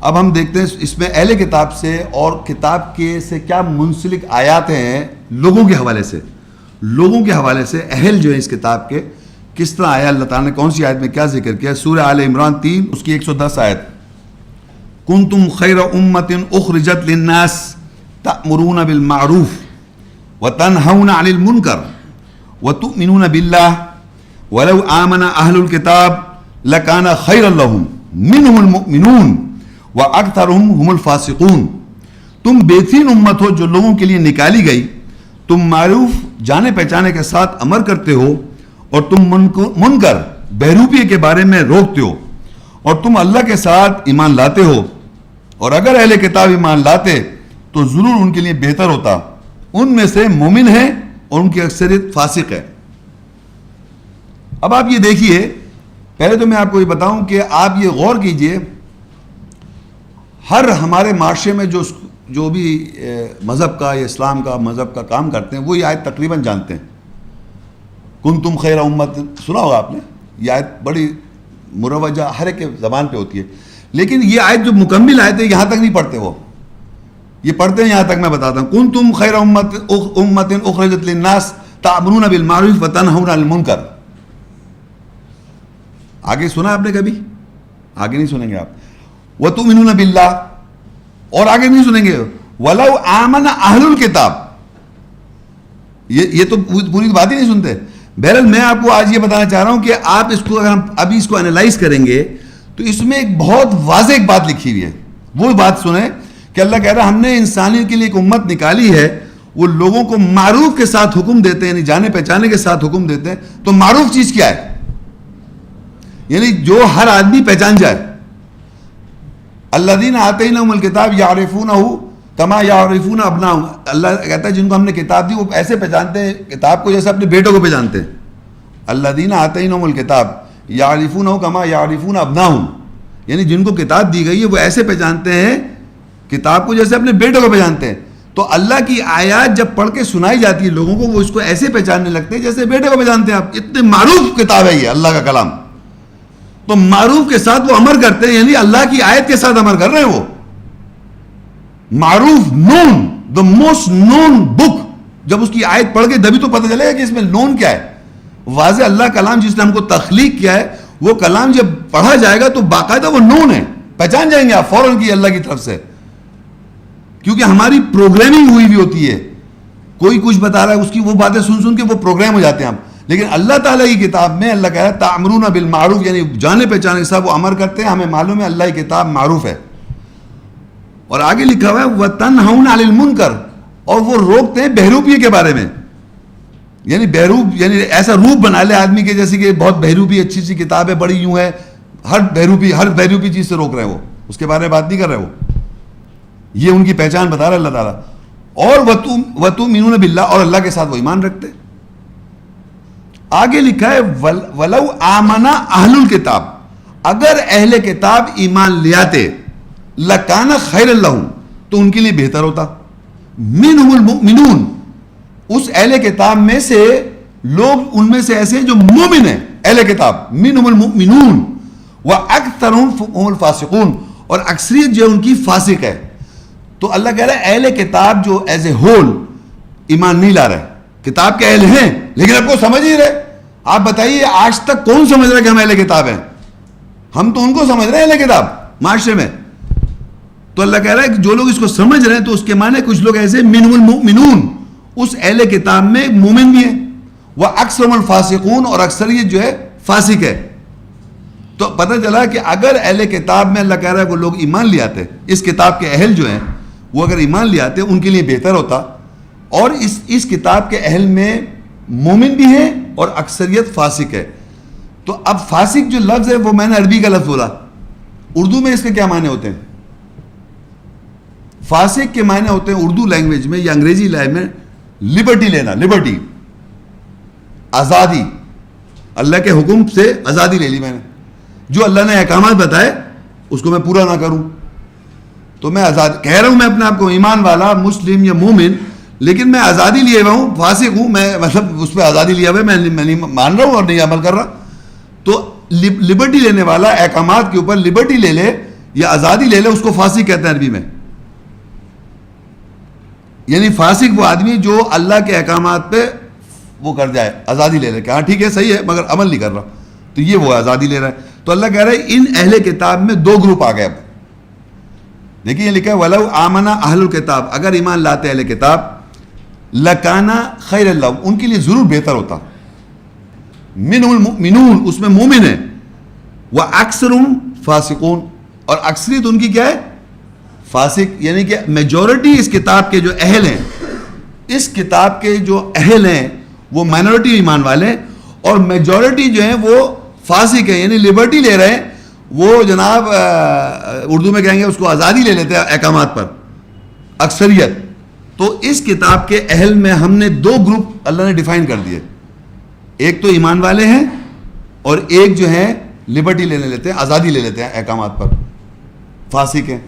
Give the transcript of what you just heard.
اب ہم دیکھتے ہیں اس میں اہل کتاب سے اور کتاب کے سے کیا منسلک آیات ہیں لوگوں کے حوالے سے۔ لوگوں کے حوالے سے اہل جو ہیں اس کتاب کے، کس طرح آیا؟ اللہ تعالیٰ نے کون سی آیت میں کیا ذکر کیا؟ سورہ آل عمران تین، اس کی ایک سو دس آیت۔ کن تم خیر امت اخرجت للناس تأمرون بالمعروف وتنهون عن المنکر وتؤمنون باللہ ولو آمن اہل الكتاب لکان خیر لهم منهم المؤمنون۔ وَأَكْثَرُهُمْ هُمُ الْفَاسِقُونَ۔ تم بہترین امت ہو جو لوگوں کے لیے نکالی گئی۔ تم معروف جانے پہچانے کے ساتھ امر کرتے ہو اور تم منکر، بہروپی کے بارے میں روکتے ہو۔ اور تم اللہ کے ساتھ ایمان لاتے ہو۔ اور اگر اہل کتاب ایمان لاتے تو ضرور ان کے لیے بہتر ہوتا۔ ان میں سے مومن ہے اور ان کی اکثریت فاسق ہے اب آپ یہ دیکھیے، پہلے تو میں آپ کو یہ بتاؤں کہ آپ یہ غور کیجیے ہر ہمارے معاشرے میں جو جو بھی مذہب کا یا اسلام کا مذہب کا کام کرتے ہیں وہ یہ آیت تقریباً جانتے ہیں۔ کن تم خیر امت، سنا ہوگا آپ نے؟ یہ آیت بڑی مروجہ، ہر ایک زبان پہ ہوتی ہے۔ لیکن یہ آیت جو مکمل آیت ہے، یہاں تک نہیں پڑھتے وہ۔ یہ پڑھتے ہیں، یہاں تک میں بتاتا ہوں۔ کن تم خیر امت امت اخرجت للناس تعمرون بالمعروف وتنہون عن المنکر۔ آگے سنا آپ نے کبھی؟ آگے نہیں سنیں گے آپ۔ وہ تم انہوں بلّہ اور آگے نہیں سنیں گے. ولو آمن اہل الکتاب یہ یہ تو پوری بات ہی نہیں سنتے. بہرحال میں آپ کو آج یہ بتانا چاہ رہا ہوں کہ آپ اس کو اگر ہم ابھی اس کو انالائز کریں گے، تو اس میں ایک بہت واضح ایک بات لکھی ہوئی ہے. وہ بات سنیں کہ اللہ کہہ رہا ہم نے انسانیت کے لیے ایک امت نکالی ہے، وہ لوگوں کو معروف کے ساتھ حکم دیتے ہیں یعنی جانے پہچانے کے ساتھ حکم دیتے ہیں، تو معروف چیز کیا ہے؟ یعنی جو ہر آدمی پہچان جائے. اللہ دین آتے ہی نہ الکتاب یارفون ہو کما یارفون اپنا اللہ کہتا ہے جن کو ہم نے کتاب دی، وہ ایسے پہچانتے ہیں، کتاب کو جیسے اپنے بیٹوں کو پہچانتے ہیں۔ اللہ دین آتے ہی نہ الکتاب یارفون ہو کما یارفون ابنا ہوں یعنی جن کو کتاب دی گئی ہے، وہ ایسے پہچانتے ہیں، کتاب کو جیسے اپنے بیٹوں کو پہچانتے ہیں۔ تو اللہ کی آیات جب پڑھ کے سنائی جاتی ہے لوگوں کو، وہ اس کو ایسے پہچاننے لگتے ہیں جیسے بیٹے کو پہچانتے ہیں۔ آپ اتنے معروف کتاب ہے یہ، اللہ کا کلام۔ تو معروف کے ساتھ وہ امر کرتے ہیں یعنی اللہ کی آیت کے ساتھ امر کر رہے ہیں وہ۔ معروف نون دا موسٹ نون بک جب اس کی آیت پڑھ کے دبی تو پتہ چلے گا کہ اس میں نون کیا ہے۔ واضح اللہ کلام جس نے ہم کو تخلیق کیا ہے، وہ کلام جب پڑھا جائے گا تو باقاعدہ وہ نون ہے۔ پہچان جائیں گے آپ فوراً کی اللہ کی طرف سے۔ کیونکہ ہماری پروگرامنگ ہوئی بھی ہوتی ہے۔ کوئی کچھ بتا رہا ہے، اس کی وہ باتیں سن سن کے وہ پروگرام ہو جاتے ہیں ہم۔ لیکن اللہ تعالیٰ کی کتاب میں اللہ کہہ رہا ہے تعمرون بالمعروف یعنی جانے پہچانے صاحب وہ امر کرتے ہیں، ہمیں معلوم ہے اللہ کی کتاب معروف ہے۔ اور آگے لکھا ہوا ہے وہ تن ہوں کر اور وہ روکتے ہیں بہروپی کے بارے میں۔ یعنی بہروپ یعنی ایسا روپ بنا لے آدمی کے جیسے کہ بہت بہروپی، اچھی سی کتاب ہے بڑی یوں ہے ہر بہروپی ہر بہروپی چیز سے روک رہے ہیں وہ۔ اس کے بارے میں بات نہیں کر رہے وہ۔ یہ ان کی پہچان بتا رہا ہے اللہ تعالیٰ۔ اور وہ وطو مینون بلّہ اور اللہ کے ساتھ وہ ایمان رکھتے آگے لکھا ہے ولو آمنا اہل الکتاب، اگر اہل کتاب ایمان لے آتے، لکانا خیر اللہ تو ان کے لیے بہتر ہوتا۔ منہم المؤمنون، اس اہل کتاب میں سے لوگ ان میں سے ایسے ہیں جو مومن ہیں، اہل کتاب، منہم المؤمنون، و اکثرهم الفاسقون، اور اکثریت جو ان کی فاسق ہے۔ تو اللہ کہہ رہا ہے، اہل کتاب جو ایز اے ہول ایمان نہیں لا رہے۔ کتاب کے اہل ہیں، لیکن آپ کو سمجھ ہی رہے۔ آپ بتائیے، آج تک کون سمجھ رہا کہ ہم اہل کتاب ہیں؟ ہم تو ان کو سمجھ رہے ہیں اہل کتاب، معاشرے میں۔ تو اللہ کہہ رہا ہے کہ جو لوگ اس کو سمجھ رہے ہیں، تو اس کے معنی کچھ لوگ ایسے من المؤمنون، اس اہل کتاب میں مومن بھی ہیں۔ وہ اکثر الفاسقون، اور اکثریت جو ہے، فاسق ہے۔ تو پتہ چلا کہ اگر اہل کتاب میں اللہ کہہ رہا ہے وہ لوگ ایمان لے آتے، اس کتاب کے اہل جو ہیں، وہ اگر ایمان لے آتے، ان کے لیے بہتر ہوتا۔ اور اس اس کتاب کے اہل میں مومن بھی ہیں اور اکثریت فاسق ہے تو اب فاسق جو لفظ ہے وہ میں نے عربی کا لفظ بولا۔ اردو میں اس کے کیا معنی ہوتے ہیں؟ فاسق کے معنی ہوتے ہیں اردو لینگویج میں یا انگریزی لینگویج میں لبرٹی لینا لبرٹی آزادی۔ اللہ کے حکم سے آزادی لے لی میں نے۔ جو اللہ نے احکامات بتائے، اس کو میں پورا نہ کروں۔ تو میں آزاد، کہہ رہا ہوں میں اپنے آپ کو ایمان والا، مسلم یا مومن لیکن میں آزادی لیے ہوا ہوں، فاسق ہوں، میں مطلب اس پہ آزادی لیا ہوا ہے، میں نہیں مان رہا ہوں اور نہیں عمل کر رہا۔ تو لبرٹی لینے والا، احکامات کے اوپر لبرٹی لے لے یا آزادی لے لے، اس کو فاسق کہتے ہیں عربی میں۔ یعنی فاسق وہ آدمی جو اللہ کے احکامات پہ وہ کر جائے، آزادی لے لے، کہ ہاں ٹھیک ہے، صحیح ہے، مگر عمل نہیں کر رہا۔ تو یہ وہ آزادی لے رہا ہے۔ تو اللہ کہہ رہا ہے، ان اہل کتاب میں دو گروپ آ گئے اب۔ دیکھیے یہ لکھا ہے، ولو آمنا اہل الکتاب اگر ایمان لاتے اہل کتاب لکانا خیر اللہ، ان کے لیے ضرور بہتر ہوتا۔ من المؤمنون، اس میں مومن ہے وہ اکثر فاسقون، اور اکثریت ان کی کیا ہے؟ فاسق یعنی کہ میجورٹی اس کتاب کے جو اہل ہیں، اس کتاب کے جو اہل ہیں، وہ مائنورٹی ایمان والے ہیں، اور میجورٹی جو ہیں، وہ فاسق ہیں یعنی لبرٹی لے رہے ہیں۔ وہ جناب اردو میں کہیں گے، اس کو آزادی لے لیتے ہیں احکامات پر۔ اکثریت۔ تو اس کتاب کے اہل میں ہم نے دو گروپ اللہ نے ڈیفائن کر دیے۔ ایک تو ایمان والے ہیں اور ایک جو ہے لبرٹی لینے لیتے ہیں، آزادی لے لیتے ہیں احکامات پر۔ فاسق ہیں۔